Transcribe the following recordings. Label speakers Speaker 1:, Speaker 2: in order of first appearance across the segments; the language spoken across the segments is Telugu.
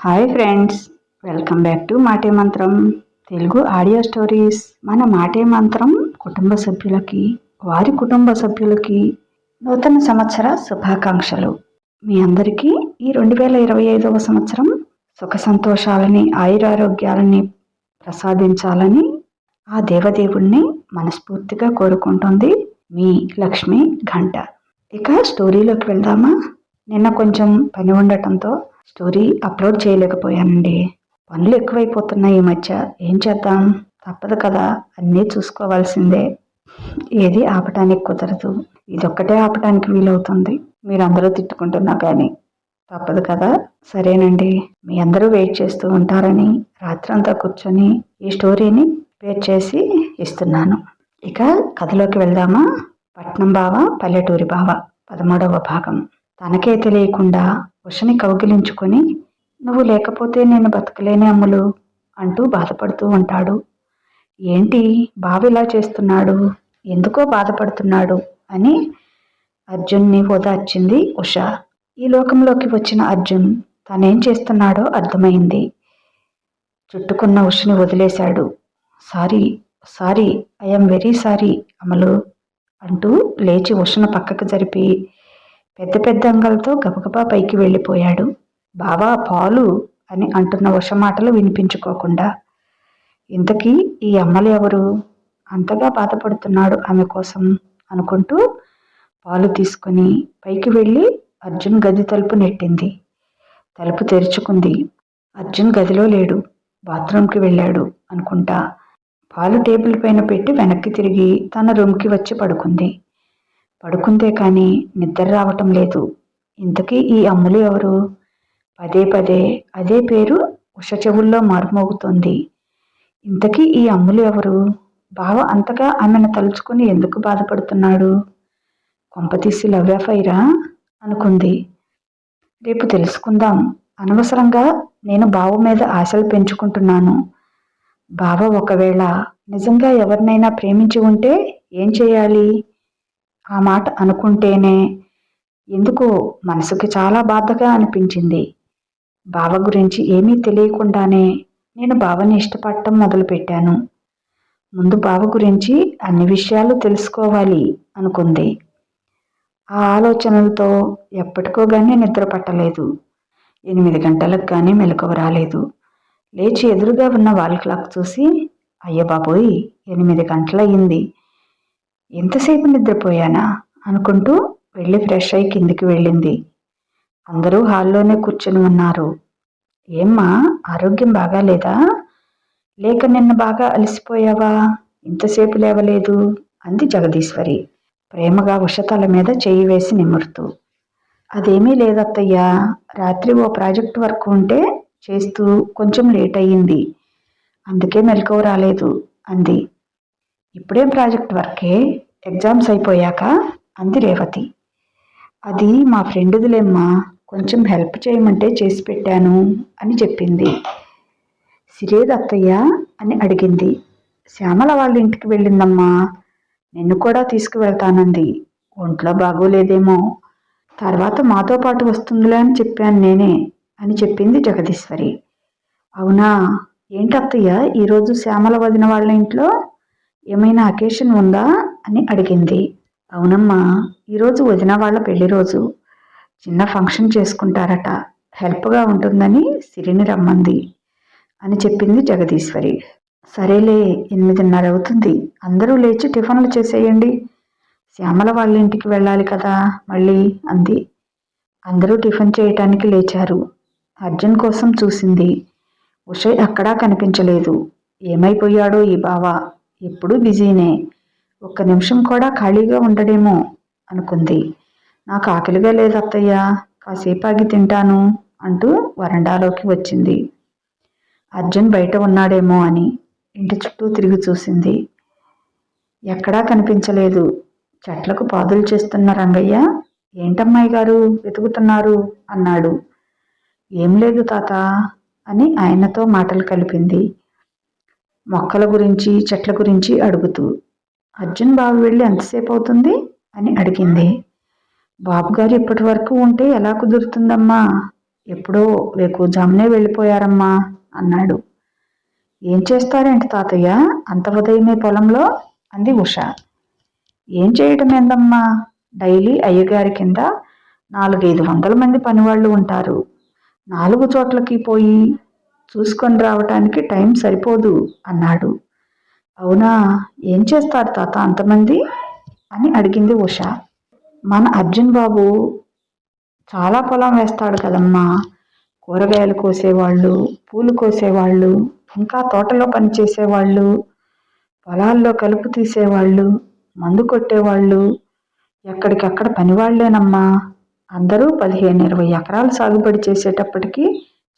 Speaker 1: Hi friends welcome back to Maate Mantram Telugu audio stories మన మాటే మంత్రం కుటుంబ సభ్యులకి వారి కుటుంబ సభ్యులకి నూతన సంవత్సర శుభాకాంక్షలు. మీ అందరికీ ఈ రెండు వేల ఇరవై ఐదవ సంవత్సరం సుఖ సంతోషాలని ఆయురారోగ్యాలని ప్రసాదించాలని ఆ దేవదేవుణ్ణి మనస్ఫూర్తిగా కోరుకుంటుంది మీ లక్ష్మి ఘంట. ఇక స్టోరీలోకి వెళ్దామా? నిన్న కొంచెం పని ఉండటంతో స్టోరీ అప్లోడ్ చేయలేకపోయానండి. పనులు ఎక్కువైపోతున్నాయి ఈ మధ్య. ఏం చేద్దాం? తప్పదు కదా. అన్నీ చూసుకోవాల్సిందే. ఏది ఆపటానికి కుదరదు. ఇదొక్కటే ఆపటానికి వీలవుతుంది. మీరందరూ తిట్టుకుంటున్నా కానీ తప్పదు కదా. సరేనండి. మీ అందరూ వెయిట్ చేస్తూ ఉంటారని రాత్రంతా కూర్చొని ఈ స్టోరీని ప్రిపేర్ చేసి ఇస్తున్నాను. ఇక కథలోకి వెళ్దామా? పట్నం బావ పల్లెటూరి బావ పదమూడవ భాగం. తనకే తెలియకుండా ఉషని కౌగిలించుకొని నువ్వు లేకపోతే నేను బతకలేని అమ్ములు అంటూ బాధపడుతూ ఉంటాడు. ఏంటి బావ ఇలా చేస్తున్నాడు? ఎందుకో బాధపడుతున్నాడు? అని అర్జున్ని ఓదార్చింది ఉష. ఈ లోకంలోకి వచ్చిన అర్జున్ తనేం చేస్తున్నాడో అర్థమైంది. చుట్టుకున్న ఉషని వదిలేశాడు. Sorry sorry I'm very sorry Amalu అంటూ లేచి ఉషను పక్కకు జరిపి పెద్ద పెద్ద అంగలతో గబగబా పైకి వెళ్ళిపోయాడు. బావా పాలు అని అంటున్న ఉష వినిపించుకోకుండా. ఇంతకీ ఈ అమ్మలు ఎవరు? అంతగా బాధపడుతున్నాడు ఆమె కోసం అనుకుంటూ పాలు తీసుకుని పైకి వెళ్ళి అర్జున్ గది తలుపు నెట్టింది. తలుపు తెరుచుకుంది. అర్జున్ గదిలో లేడు. బాత్రూంకి వెళ్ళాడు అనుకుంటా. పాలు టేబుల్ పైన పెట్టి వెనక్కి తిరిగి తన రూమ్కి వచ్చి పడుకుంది. పడుకుందే కానీ నిద్ర రావటం లేదు. ఇంతకీ ఈ అమ్ములు ఎవరు? పదే పదే అదే పేరు ఉష చెవుల్లో మారుమోగుతోంది. ఇంతకీ ఈ అమ్ములు ఎవరు? బావ అంతగా ఆమెను తలుచుకుని ఎందుకు బాధపడుతున్నాడు? కొంపతీసి లవ్యాఫైరా అనుకుంది. రేపు తెలుసుకుందాం. అనవసరంగా నేను బావ మీద ఆశలు పెంచుకుంటున్నాను. బావ ఒకవేళ నిజంగా ఎవరినైనా ప్రేమించి ఉంటే ఏం చేయాలి? ఆ మాట అనుకుంటేనే ఎందుకో మనసుకి చాలా బాధగా అనిపించింది. బావ గురించి ఏమీ తెలియకుండానే నేను బావని ఇష్టపడటం మొదలుపెట్టాను. ముందు బావ గురించి అన్ని విషయాలు తెలుసుకోవాలి అనుకుంది. ఆ ఆలోచనలతో ఎప్పటికో కానీ నిద్ర పట్టలేదు. ఎనిమిది గంటలకు కానీ మెలకువ రాలేదు. లేచి ఎదురుగా ఉన్న వాల్ క్లాక్ చూసి అయ్య బాబోయ్ ఎనిమిది గంటలయ్యింది ఎంతసేపు నిద్రపోయానా? అనుకుంటూ వెళ్ళి ఫ్రెష్ అయి కిందికి వెళ్ళింది. అందరూ హాల్లోనే కూర్చొని ఉన్నారు. ఏమ్మా ఆరోగ్యం బాగాలేదా లేక నిన్న బాగా అలసిపోయావా? ఇంతసేపు లేవలేదు? అంది జగదీశ్వరి ప్రేమగా ఉషతల మీద చేయి వేసి నిమురుతూ. అదేమీ లేదత్తయ్యా రాత్రి ఓ ప్రాజెక్ట్ వర్క్ ఉంటే చేస్తూ కొంచెం లేట్ అయ్యింది. అందుకే మెలకువ రాలేదు అంది. ఇప్పుడేం ప్రాజెక్ట్ వర్కే? ఎగ్జామ్స్ అయిపోయాక? అంది రేవతి. అది మా ఫ్రెండ్దిలేమ్మా కొంచెం హెల్ప్ చేయమంటే చేసి పెట్టాను అని చెప్పింది. సిరేది అత్తయ్య? అని అడిగింది. శ్యామల వాళ్ళ ఇంటికి వెళ్ళిందమ్మా. నిన్ను కూడా తీసుకువెళ్తానంది. ఒంట్లో బాగోలేదేమో. తర్వాత మాతో పాటు వస్తుందిలే అని చెప్పాను నేనే అని చెప్పింది జగదీశ్వరి. అవునా? ఏంటత్తయ్య? ఈరోజు శ్యామల వదిన వాళ్ళ ఇంట్లో ఏమైనా అకేషన్ ఉందా అని అడిగింది. అవునమ్మా ఈరోజు వదిన వాళ్ళ పెళ్ళి రోజు. చిన్న ఫంక్షన్ చేసుకుంటారట హెల్ప్గా ఉంటుందని సిరిని రమ్మంది అని చెప్పింది జగదీశ్వరి. సరేలే ఎనిమిదిన్నర అవుతుంది. అందరూ లేచి టిఫిన్లు చేసేయండి. శ్యామల వాళ్ళ ఇంటికి వెళ్ళాలి కదా మళ్ళీ అంది. అందరూ టిఫిన్ చేయటానికి లేచారు. అర్జున్ కోసం చూసింది. ఉషయ్ అక్కడా కనిపించలేదు. ఏమైపోయాడో ఈ బావా. ఎప్పుడూ బిజీనే. ఒక్క నిమిషం కూడా ఖాళీగా ఉండడేమో అనుకుంది. నాకు ఆకలిగా లేదు అత్తయ్య కాసేపు ఆగి తింటాను అంటూ వరండాలోకి వచ్చింది. అర్జున్ బయట ఉన్నాడేమో అని ఇంటి చుట్టూ తిరిగి చూసింది. ఎక్కడా కనిపించలేదు. చెట్లకు పాదులు చేస్తున్న రంగయ్య ఏంటమ్మాయి గారు వెతుకుతున్నారు? అన్నాడు. ఏం లేదు తాత అని ఆయనతో మాటలు కలిపింది. మొక్కల గురించి చెట్ల గురించి అడుగుతూ అర్జున్ బాబు వెళ్ళి ఎంతసేపు అవుతుంది? అని అడిగింది. బాబుగారు ఇప్పటి వరకు ఉంటే ఎలా కుదురుతుందమ్మా? ఎప్పుడో వేకుజామునే వెళ్ళిపోయారమ్మా అన్నాడు. ఏం చేస్తారేంటి తాతయ్య? అంత ఉదయమే పొలంలో? అంది ఉష. ఏం చేయటం ఏందమ్మా? డైలీ అయ్యగారి కింద నాలుగైదు వందల మంది పనివాళ్ళు ఉంటారు. నాలుగు చోట్లకి పోయి చూసుకొని రావటానికి టైం సరిపోదు అన్నాడు. అవునా? ఏం చేస్తారు తాత అంతమంది? అని అడిగింది ఉష. మన అర్జున్ బాబు చాలా పొలం వేస్తాడు కదమ్మా. కూరగాయలు కోసేవాళ్ళు పూలు కోసేవాళ్ళు ఇంకా తోటలో పనిచేసేవాళ్ళు పొలాల్లో కలుపు తీసేవాళ్ళు మందు కొట్టేవాళ్ళు. ఎక్కడికక్కడ పనివాళ్ళేనమ్మా. అందరూ పదిహేను ఇరవై ఎకరాలు సాగుబడి చేసేటప్పటికి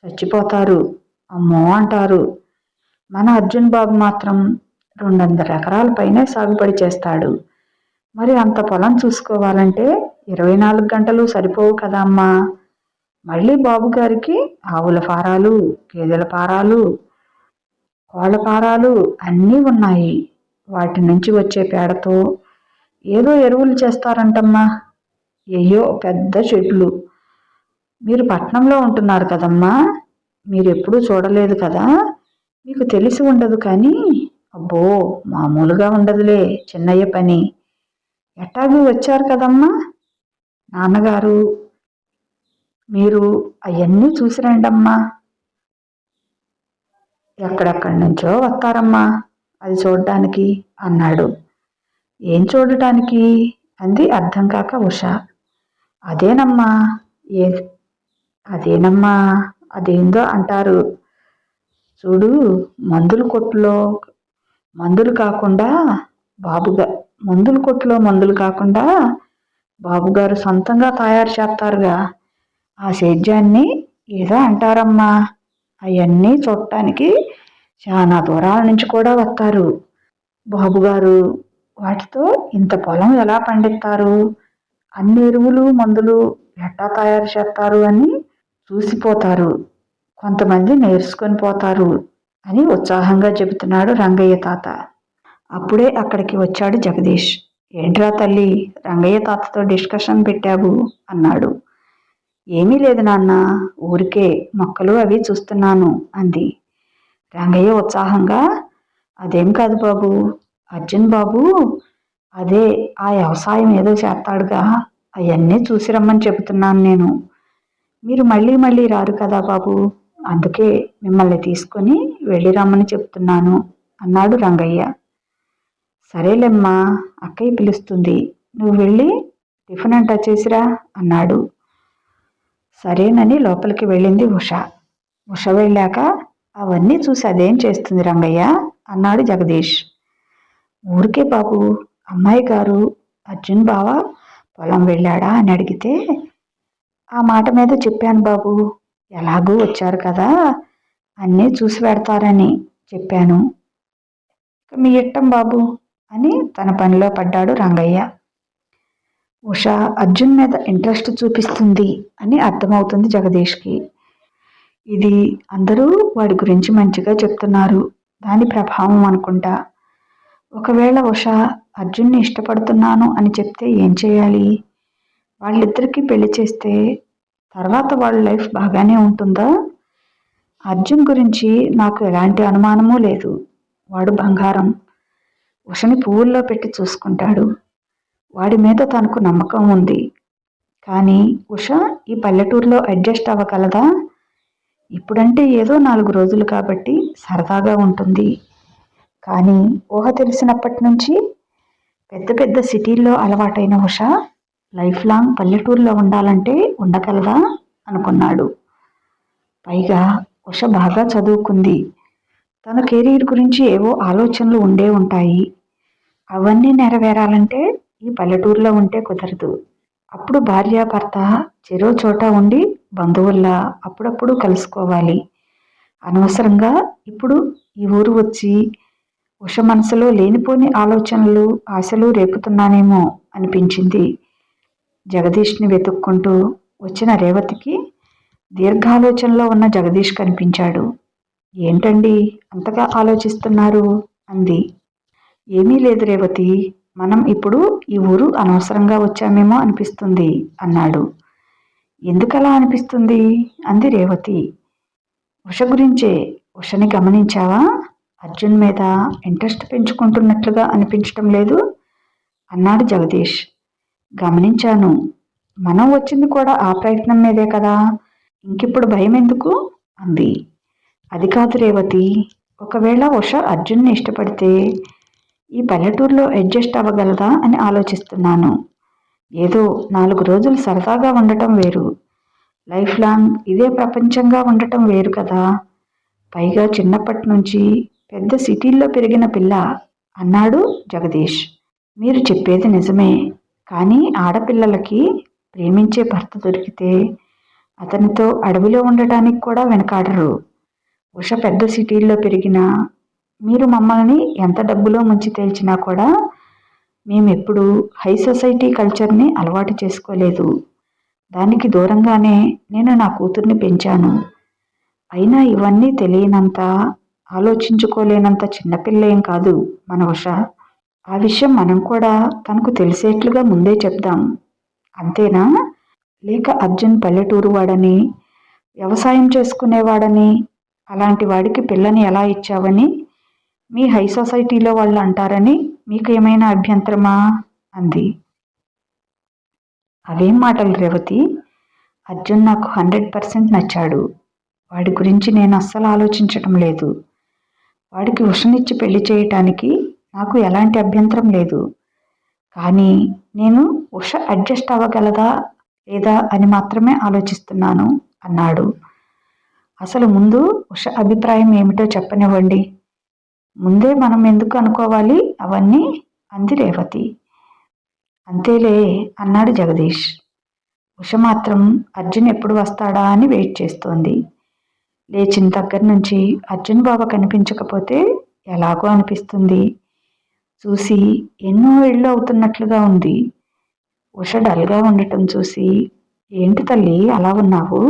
Speaker 1: చచ్చిపోతారు. అమ్మో అంటారు. మన అర్జున్ బాబు మాత్రం రెండు వందల ఎకరాల పైనే సాగుబడి చేస్తాడు. మరి అంత పొలం చూసుకోవాలంటే ఇరవై నాలుగు గంటలు సరిపోవు కదా అమ్మా. మళ్ళీ బాబు గారికి ఆవుల ఫారాలు గేదెల ఫారాలు కోళ్ళ ఫారాలు అన్నీ ఉన్నాయి. వాటి నుంచి వచ్చే పేడతో ఏదో ఎరువులు చేస్తారంటమ్మా. అయ్యో పెద్ద చెట్లు. మీరు పట్నంలో ఉంటున్నారు కదమ్మా. మీరు ఎప్పుడూ చూడలేదు కదా? మీకు తెలిసి ఉండదు కానీ అబ్బో మామూలుగా ఉండదులే చిన్నయ్య పని. ఎట్టాగూ వచ్చారు కదమ్మా? నాన్నగారు మీరు అవన్నీ చూసి రండమ్మా ఎక్కడెక్కడి నుంచో వస్తారమ్మా అది చూడటానికి అన్నాడు. ఏం చూడటానికి? అంది అర్థం కాక ఉష. అదేనమ్మా ఏ అదేనమ్మా అదేందో అంటారు. చూడు మందుల కొట్టులో మందులు కాకుండా బాబుగా మందుల కొట్టులో మందులు కాకుండా బాబుగారు సొంతంగా తయారు చేస్తారుగా. ఆ సేద్యాన్ని ఏదో అంటారమ్మా. అవన్నీ చూడటానికి చాలా దూరాల నుంచి కూడా వస్తారు. బాబుగారు వాటితో ఇంత పొలం ఎలా పండిస్తారు? అన్ని ఎరువులు మందులు ఎట్టా తయారు చేస్తారు అని చూసిపోతారు. కొంతమంది నేర్చుకొని పోతారు అని ఉత్సాహంగా చెబుతున్నాడు రంగయ్య తాత. అప్పుడే అక్కడికి వచ్చాడు జగదీష్. ఏంట్రా తల్లి రంగయ్య తాతతో డిస్కషన్ పెట్టావు? అన్నాడు. ఏమీ లేదు నాన్న ఊరికే మొక్కలు అవి చూస్తున్నాను అంది. రంగయ్య ఉత్సాహంగా అదేం కాదు బాబు అర్జున్ బాబు అదే ఆ వ్యవసాయం ఏదో చేస్తాడుగా అవన్నీ చూసి రమ్మని చెబుతున్నాను నేను. మీరు మళ్ళీ మళ్ళీ రారు కదా బాబు. అందుకే మిమ్మల్ని తీసుకొని వెళ్ళి రమ్మని చెప్తున్నాను అన్నాడు రంగయ్య. సరేలేమ్మా అక్కయ్య పిలుస్తుంది. నువ్వు వెళ్ళి టిఫిన్ అంటా చేసిరా అన్నాడు. సరేనని లోపలికి వెళ్ళింది ఉష. ఉష వెళ్ళాక అవన్నీ చూసి అదేం చేస్తుంది రంగయ్య అన్నాడు జగదీష్. ఊరికే బాబు అమ్మాయి గారు అర్జున్ బావ పొలం వెళ్ళాడా అని అడిగితే ఆ మాట మీద చెప్పాను బాబు. ఎలాగూ వచ్చారు కదా అన్నీ చూసి పెడతారని చెప్పాను. మీ ఇట్టం బాబు అని తన పనిలో పడ్డాడు రంగయ్య. ఉష అర్జున్ మీద ఇంట్రెస్ట్ చూపిస్తుంది అని అర్థమవుతుంది జగదీష్కి. ఇది అందరూ వాడి గురించి మంచిగా చెప్తున్నారు దాని ప్రభావం అనుకుంటా. ఒకవేళ ఉష అర్జున్ని ఇష్టపడుతున్నాను అని చెప్తే ఏం చేయాలి? వాళ్ళిద్దరికీ పెళ్ళి చేస్తే తర్వాత వాళ్ళ లైఫ్ బాగానే ఉంటుందా? అర్జున్ గురించి నాకు ఎలాంటి అనుమానమూ లేదు. వాడు బంగారం. ఉషని పువ్వుల్లో పెట్టి చూసుకుంటాడు. వాడి మీద తనకు నమ్మకం ఉంది. కానీ ఉష ఈ పల్లెటూరులో అడ్జస్ట్ అవ్వగలదా? ఇప్పుడంటే ఏదో నాలుగు రోజులు కాబట్టి సరదాగా ఉంటుంది. కానీ ఊహ తెలిసినప్పటి నుంచి పెద్ద పెద్ద సిటీల్లో అలవాటైన ఉష లైఫ్ లాంగ్ పల్లెటూరులో ఉండాలంటే ఉండగలదా? అనుకున్నాడు. పైగా ఉష బాగా చదువుకుంది. తన కెరీర్ గురించి ఏవో ఆలోచనలు ఉండే ఉంటాయి. అవన్నీ నెరవేరాలంటే ఈ పల్లెటూరులో ఉంటే కుదరదు. అప్పుడు భార్యాభర్త చెరో చోట ఉండి బంధువుల్లా అప్పుడప్పుడు కలుసుకోవాలి. అనవసరంగా ఇప్పుడు ఈ ఊరు వచ్చి ఉష మనసులో లేనిపోని ఆలోచనలు ఆశలు రేపుతున్నానేమో అనిపించింది. జగదీష్ని వెతుక్కుంటూ వచ్చిన రేవతికి దీర్ఘాలోచనలో ఉన్న జగదీష్ కనిపించాడు. ఏంటండి? అంతగా ఆలోచిస్తున్నారు? అంది. ఏమీ లేదు రేవతి. మనం ఇప్పుడు ఈ ఊరు అనవసరంగా వచ్చామేమో అనిపిస్తుంది అన్నాడు. ఎందుకలా అనిపిస్తుంది? అంది రేవతి. ఉష గురించే. ఉషని గమనించావా? అర్జున్ మీద ఇంట్రెస్ట్ పెంచుకుంటున్నట్లుగా అనిపించటం లేదు? అన్నాడు జగదీష్. గమనించాను. మనం వచ్చింది కూడా ఆ ప్రయత్నం మీదే కదా? ఇంకిప్పుడు భయం ఎందుకు అంది. అది కాదు రేవతి ఒకవేళ ఉష అర్జున్ని ఇష్టపడితే ఈ పల్లెటూరులో అడ్జస్ట్ అవ్వగలదా అని ఆలోచిస్తున్నాను. ఏదో నాలుగు రోజులు సరదాగా ఉండటం వేరు. లైఫ్ లాంగ్ ఇదే ప్రపంచంగా ఉండటం వేరు కదా? పైగా చిన్నప్పటి నుంచి పెద్ద సిటీల్లో పెరిగిన పిల్ల అన్నాడు జగదీష్. మీరు చెప్పేది నిజమే. కానీ ఆడపిల్లలకి ప్రేమించే భర్త దొరికితే అతనితో అడవిలో ఉండటానికి కూడా వెనకాడరు. ఉష పెద్ద సిటీల్లో పెరిగినా మీరు మమ్మల్ని ఎంత డబ్బులో ముంచి తేల్చినా కూడా మేమెప్పుడు హై సొసైటీ కల్చర్ని అలవాటు చేసుకోలేదు. దానికి దూరంగానే నేను నా కూతుర్ని పెంచాను. అయినా ఇవన్నీ తెలియనంత ఆలోచించుకోలేనంత చిన్నపిల్ల ఏం కాదు మన ఉష. ఆ విషయం మనం కూడా తనకు తెలిసేట్లుగా ముందే చెప్దాం. అంతేనా? లేక అర్జున్ పల్లెటూరు వాడని వ్యవసాయం చేసుకునేవాడని అలాంటి వాడికి పిల్లని ఎలా ఇచ్చావని మీ హై సొసైటీలో వాళ్ళు అంటారని మీకు ఏమైనా అభ్యంతరమా? అంది. అవేం మాటలు రేవతి? అర్జున్ నాకు హండ్రెడ్ పర్సెంట్ నచ్చాడు. వాడి గురించి నేను అస్సలు ఆలోచించటం లేదు. వాడికి ఉషనిచ్చి పెళ్ళి చేయటానికి నాకు ఎలాంటి అభ్యంతరం లేదు. కానీ నేను ఉష అడ్జస్ట్ అవ్వగలదా లేదా అని మాత్రమే ఆలోచిస్తున్నాను అన్నాడు. అసలు ముందు ఉష అభిప్రాయం ఏమిటో చెప్పనివ్వండి. ముందే మనం ఎందుకు అనుకోవాలి? అవన్నీ అంది రేవతి. అంతేలే అన్నాడు జగదీష్. ఉష మాత్రం అర్జున్ ఎప్పుడు వస్తాడా అని వెయిట్ చేస్తోంది. లేచిన దగ్గర నుంచి అర్జున్ బాబా కనిపించకపోతే ఎలాగో అనిపిస్తుంది. చూసి ఎన్నో ఏళ్ళు అవుతున్నట్లుగా ఉంది. ఉష డల్గా ఉండటం చూసి ఏంటి తల్లి అలా ఉన్నావు?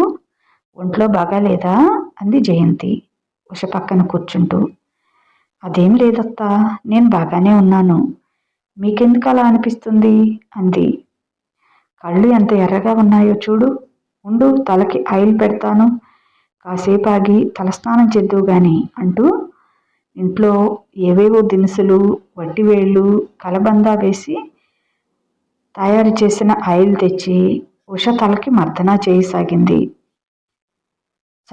Speaker 1: ఒంట్లో బాగాలేదా అంది జయంతి ఉష పక్కన కూర్చుంటూ. అదేం లేదత్తా నేను బాగానే ఉన్నాను. మీకెందుకు అలా అనిపిస్తుంది? అంది. కళ్ళు ఎంత ఎర్రగా ఉన్నాయో చూడు. ఉండు తలకి ఆయిల్ పెడతాను. కాసేపు ఆగి తలస్నానం చేద్దువు గాని అంటూ ఇంట్లో ఏవేవో దినుసులు వట్టివేళ్ళు కలబందా వేసి తయారు చేసిన ఆయిల్ తెచ్చి ఉష తలకి మర్దన చేయసాగింది.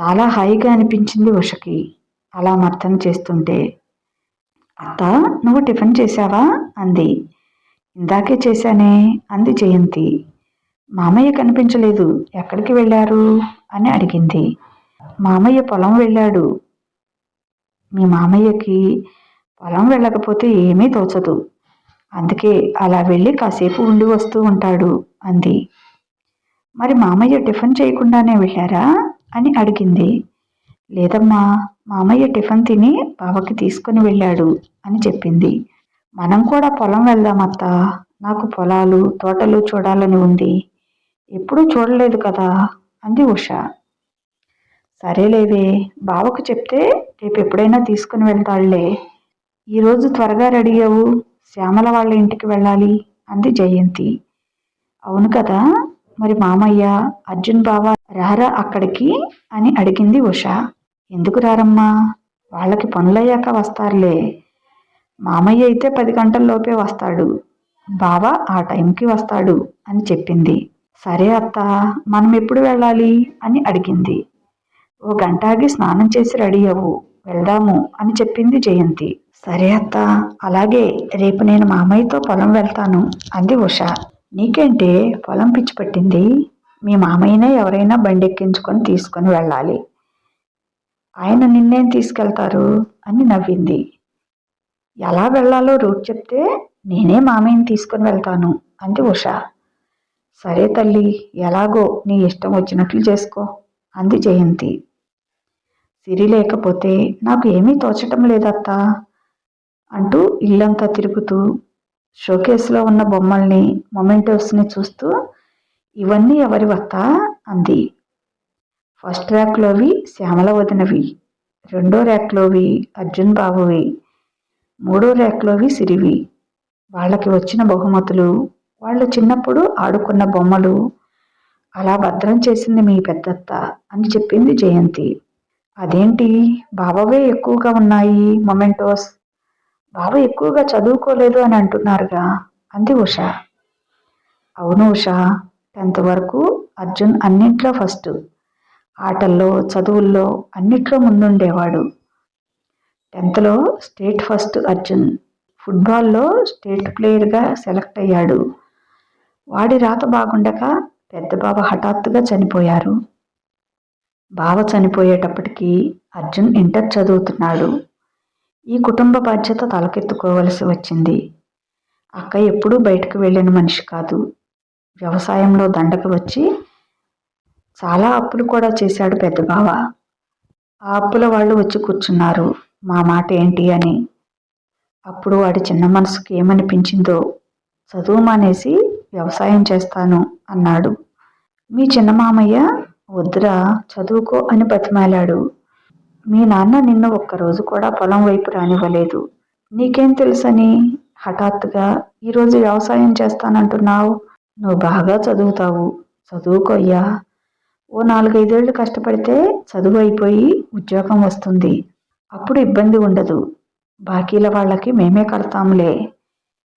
Speaker 1: చాలా హాయిగా అనిపించింది ఉషకి అలా మర్దన చేస్తుంటే. అత్త నువ్వు టిఫిన్ చేశావా? అంది. ఇందాకే చేశానే అంది జయంతి. మామయ్య కనిపించలేదు. ఎక్కడికి వెళ్ళారు? అని అడిగింది. మామయ్య పొలం వెళ్ళాడు. మీ మామయ్యకి పొలం వెళ్ళకపోతే ఏమీ తోచదు. అందుకే అలా వెళ్ళి కాసేపు ఉండి వస్తూ ఉంటాడు అంది. మరి మామయ్య టిఫిన్ చేయకుండానే వెళ్ళారా? అని అడిగింది. లేదమ్మా మామయ్య టిఫిన్ తిని బావకి తీసుకుని వెళ్ళాడు అని చెప్పింది. మనం కూడా పొలం వెళ్దామత్త. నాకు పొలాలు తోటలు చూడాలని ఉంది. ఎప్పుడూ చూడలేదు కదా అంది ఉష. సరేలేవే బావకు చెప్తే రేపు ఎప్పుడైనా తీసుకుని వెళ్తాడులే ఈరోజు త్వరగా రెడీ అవ్వు. శ్యామల వాళ్ళ ఇంటికి వెళ్ళాలి అంది జయంతి. అవును కదా? మరి మామయ్య అర్జున్ బావ రారా అక్కడికి? అని అడిగింది ఉష. ఎందుకు రారమ్మా? వాళ్ళకి పనులయ్యాక వస్తారులే. మామయ్య అయితే పది గంటల్లోపే వస్తాడు. బావ ఆ టైంకి వస్తాడు అని చెప్పింది. సరే అత్త మనం ఎప్పుడు వెళ్ళాలి? అని అడిగింది. ఓ గంట ఆగి స్నానం చేసి రెడీ అవ్వు. వెళ్దాము అని చెప్పింది జయంతి. సరే అత్త అలాగే రేపు నేను మామయ్యతో పొలం వెళ్తాను అంది ఉష. నీకేంటే పొలం పిచ్చి పట్టింది? మీ మామయ్యనే ఎవరైనా బండి ఎక్కించుకొని తీసుకొని వెళ్ళాలి. ఆయన నిన్నేం తీసుకెళ్తారు? అని నవ్వింది. ఎలా వెళ్ళాలో రూట్ చెప్తే నేనే మామయ్యని తీసుకుని వెళ్తాను అంది ఉష. సరే తల్లి ఎలాగో నీ ఇష్టం వచ్చినట్లు చేసుకో అంది జయంతి. సిరి లేకపోతే నాకు ఏమీ తోచటం లేదత్తా అంటూ ఇల్లంతా తిరుగుతూ షోకేస్లో ఉన్న బొమ్మల్ని మొమెంటోస్ని చూస్తూ ఇవన్నీ ఎవరి వత్త అంది. ఫస్ట్ ర్యాక్లోవి శ్యామల వదినవి రెండో ర్యాక్లోవి అర్జున్ బాబువి మూడో ర్యాక్లోవి సిరివి. వాళ్ళకి వచ్చిన బహుమతులు వాళ్ళు చిన్నప్పుడు ఆడుకున్న బొమ్మలు అలా భద్రం చేసింది మీ పెద్దత్త అని చెప్పింది జయంతి. అదేంటి? బాబావే ఎక్కువగా ఉన్నాయి మొమెంటోస్. బాబు ఎక్కువగా చదువుకోలేదు అని అంటున్నారుగా. అంది ఉష. అవును ఉష. టెన్త్ వరకు అర్జున్ అన్నింట్లో ఫస్ట్. ఆటల్లో చదువుల్లో అన్నిట్లో ముందుండేవాడు. టెన్త్లో స్టేట్ ఫస్ట్ అర్జున్. ఫుట్బాల్లో స్టేట్ ప్లేయర్గా సెలెక్ట్ అయ్యాడు. వాడి రాత బాగుండక పెద్ద బాబా హఠాత్తుగా చనిపోయారు. బావ చనిపోయేటప్పటికీ అర్జున్ ఇంటర్ చదువుతున్నాడు. ఈ కుటుంబ బాధ్యత తలకెత్తుకోవలసి వచ్చింది. అక్క ఎప్పుడూ బయటకు వెళ్ళిన మనిషి కాదు. వ్యవసాయంలో దండకు వచ్చి చాలా అప్పులు కూడా చేశాడు పెద్ద బావ. ఆ అప్పుల వాళ్ళు వచ్చి కూర్చున్నారు. మా మాట ఏంటి అని. అప్పుడు వాడి చిన్న మనసుకి ఏమనిపించిందో చదువు మానేసి వ్యవసాయం చేస్తాను అన్నాడు. మీ చిన్న మామయ్య వద్దురా చదువుకో అని బతిమాలాడు. మీ నాన్న నిన్ను ఒక్కరోజు కూడా పొలం వైపు రానివ్వలేదు. నీకేం తెలుసని హఠాత్తుగా ఈరోజు వ్యవసాయం చేస్తానంటున్నావు? నువ్వు బాగా చదువుతావు. చదువుకోయ్యా ఓ నాలుగైదేళ్ళు కష్టపడితే చదువు అయిపోయి ఉద్యోగం వస్తుంది. అప్పుడు ఇబ్బంది ఉండదు. బాకీల వాళ్ళకి మేమే కడతాంలే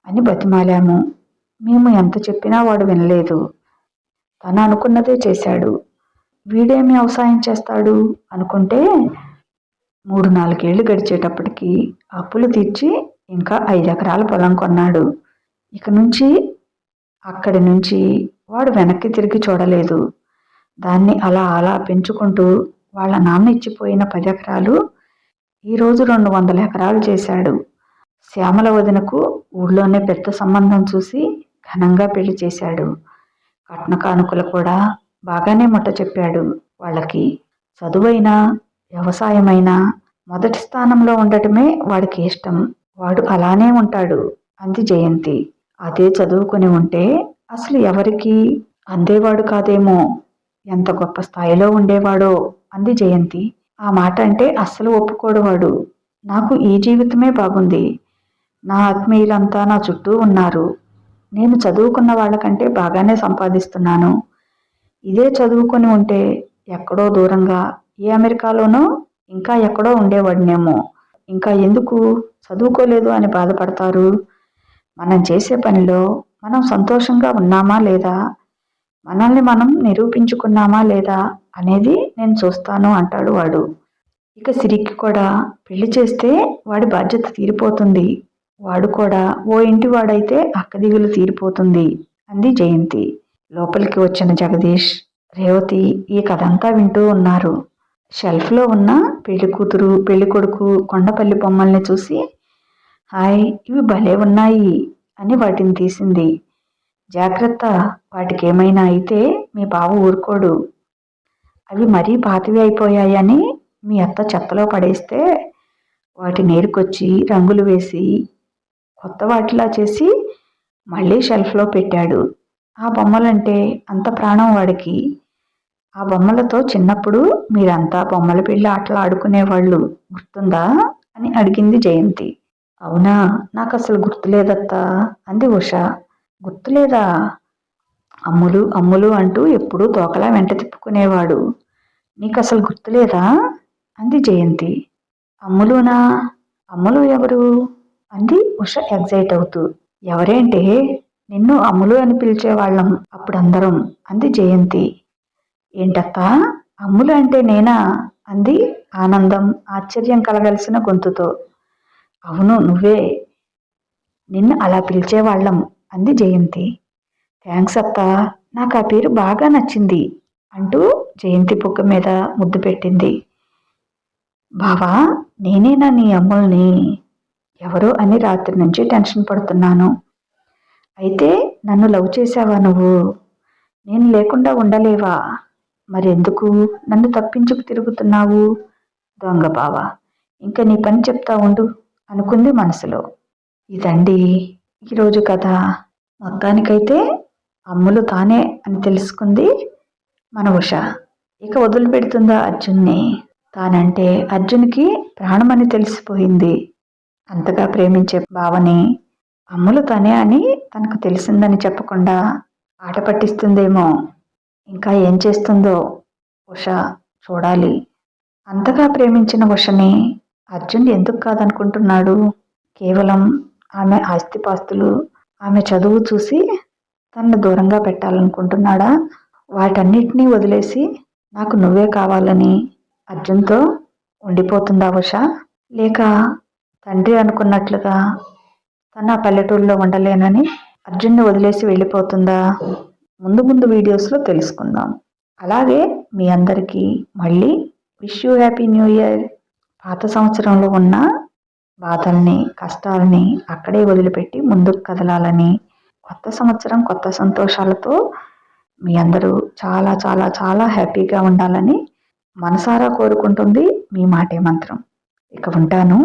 Speaker 1: అని బతిమాలాము. మేము ఎంత చెప్పినా వాడు వినలేదు. తను అనుకున్నదే చేశాడు. వీడేం వ్యవసాయం చేస్తాడు అనుకుంటే మూడు నాలుగేళ్ళు గడిచేటప్పటికి అప్పులు తీర్చి ఇంకా ఐదు ఎకరాల పొలం కొన్నాడు. ఇక నుంచి అక్కడి నుంచి వాడు వెనక్కి తిరిగి చూడలేదు. దాన్ని అలా అలా పెంచుకుంటూ వాళ్ళ నాన్న ఇచ్చిపోయిన పది ఎకరాలు ఈరోజు రెండు వందల ఎకరాలు చేశాడు. శ్యామల వదినకు ఊళ్ళోనే పెద్ద సంబంధం చూసి ఘనంగా పెళ్ళి చేశాడు. కట్న కానుకలు కూడా బాగానే మొట్ట చెప్పాడు. వాళ్ళకి చదువైనా వ్యవసాయమైనా మొదటి స్థానంలో ఉండటమే వాడికి ఇష్టం. వాడు అలానే ఉంటాడు. అంది జయంతి. అదే చదువుకుని ఉంటే అసలు ఎవరికి అందేవాడు కాదేమో? ఎంత గొప్ప స్థాయిలో ఉండేవాడో? అంది జయంతి. ఆ మాట అంటే అస్సలు ఒప్పుకోడువాడు నాకు ఈ జీవితమే బాగుంది. నా ఆత్మీయులంతా నా చుట్టూ ఉన్నారు. నేను చదువుకున్న వాళ్ళకంటే బాగానే సంపాదిస్తున్నాను. ఇదే చదువుకొని ఉంటే ఎక్కడో దూరంగా ఏ అమెరికాలోనో ఇంకా ఎక్కడో ఉండేవాడినేమో. ఇంకా ఎందుకు? చదువుకోలేదు అని బాధపడతారు? మనం చేసే పనిలో మనం సంతోషంగా ఉన్నామా లేదా? మనల్ని మనం నిరూపించుకున్నామా లేదా అనేది నేను చూస్తాను అంటాడు వాడు. ఇక సిరికి కూడా పెళ్ళి చేస్తే వాడి బాధ్యత తీరిపోతుంది. వాడు కూడా ఓ ఇంటి వాడైతే అక్కదిగులు తీరిపోతుంది అంది జయంతి. లోపలికి వచ్చిన జగదీష్ రేవతి ఈ కథంతా వింటూ ఉన్నారు. షెల్ఫ్లో ఉన్న పెళ్ళి కూతురు పెళ్ళి కొడుకు కొండపల్లి బొమ్మల్ని చూసి హాయ్ ఇవి భలే ఉన్నాయి అని వాటిని తీసింది. జాగ్రత్త వాటికి ఏమైనా అయితే మీ బావ ఊరుకోడు. అవి మరీ పాతవి అయిపోయాయని మీ అత్త చెత్తలో పడేస్తే వాటి నేరుకొచ్చి రంగులు వేసి కొత్త వాటిలా చేసి మళ్ళీ షెల్ఫ్లో పెట్టాడు. ఆ బొమ్మలంటే అంత ప్రాణం వాడికి. ఆ బొమ్మలతో చిన్నప్పుడు మీరంతా బొమ్మల పెళ్ళి ఆటలు ఆడుకునేవాళ్ళు గుర్తుందా? అని అడిగింది జయంతి. అవునా? నాకు అసలు గుర్తులేదత్తా అంది ఉష. గుర్తులేదా? అమ్ములు అమ్ములు అంటూ ఎప్పుడూ తోకలా వెంట తిప్పుకునేవాడు. నీకు అసలు గుర్తులేదా? అంది జయంతి. అమ్ములునా? అమ్ములు ఎవరు? అంది ఉష ఎగ్జైట్ అవుతూ. ఎవరేంటే? నిన్ను అమ్ములు అని పిలిచేవాళ్ళం అప్పుడందరం అంది జయంతి. ఏంటత్త అమ్ములు అంటే నేనా? అంది ఆనందం ఆశ్చర్యం కలగలిసిన గొంతుతో. అవును నువ్వే. నిన్ను అలా పిలిచేవాళ్ళం అంది జయంతి. థ్యాంక్స్ అత్త నాకు ఆ పేరు బాగా నచ్చింది అంటూ జయంతి బుగ్గ మీద ముద్దు పెట్టింది. బావా నేనేనా నీ అమ్ముల్ని? ఎవరు అని రాత్రి నుంచి టెన్షన్ పడుతున్నాను. అయితే నన్ను లవ్ చేసావా నువ్వు? నేను లేకుండా ఉండలేవా? మరెందుకు? నన్ను తప్పించుకు తిరుగుతున్నావు? దొంగ బావ ఇంకా నీ పని చెప్తా ఉండు అనుకుంది మనసులో. ఇదండి ఈరోజు కథ. మొత్తానికైతే అమ్ములు తానే అని తెలుసుకుంది మన ఉష. ఇక వదిలిపెడుతుందా అర్జున్ని? తానంటే అర్జున్కి ప్రాణమని తెలిసిపోయింది. అంతగా ప్రేమించే భావని అమ్ములు తనే అని తనకు తెలిసిందని చెప్పకుండా ఆట పట్టిస్తుందేమో. ఇంకా ఏం చేస్తుందో ఉష చూడాలి. అంతగా ప్రేమించిన ఉషని అర్జున్ ఎందుకు కాదనుకుంటున్నాడు? కేవలం ఆమె ఆస్తిపాస్తులు ఆమె చదువు చూసి తనను దూరంగా పెట్టాలనుకుంటున్నాడా? వాటన్నిటినీ వదిలేసి నాకు నువ్వే కావాలని అర్జున్తో ఉండిపోతుందా ఉష? లేక తండ్రి అనుకున్నట్లుగా తన పల్లెటూరులో ఉండలేనని అర్జున్ని వదిలేసి వెళ్ళిపోతుందా? ముందు ముందు వీడియోస్లో తెలుసుకుందాం. అలాగే మీ అందరికీ మళ్ళీ wish you happy new year పాత సంవత్సరంలో ఉన్న బాధల్ని కష్టాలని అక్కడే వదిలిపెట్టి ముందుకు కదలాలని కొత్త సంవత్సరం కొత్త సంతోషాలతో మీ అందరూ చాలా చాలా చాలా హ్యాపీగా ఉండాలని మనసారా కోరుకుంటుంది మీ మాటే మంత్రం. ఇక ఉంటాను.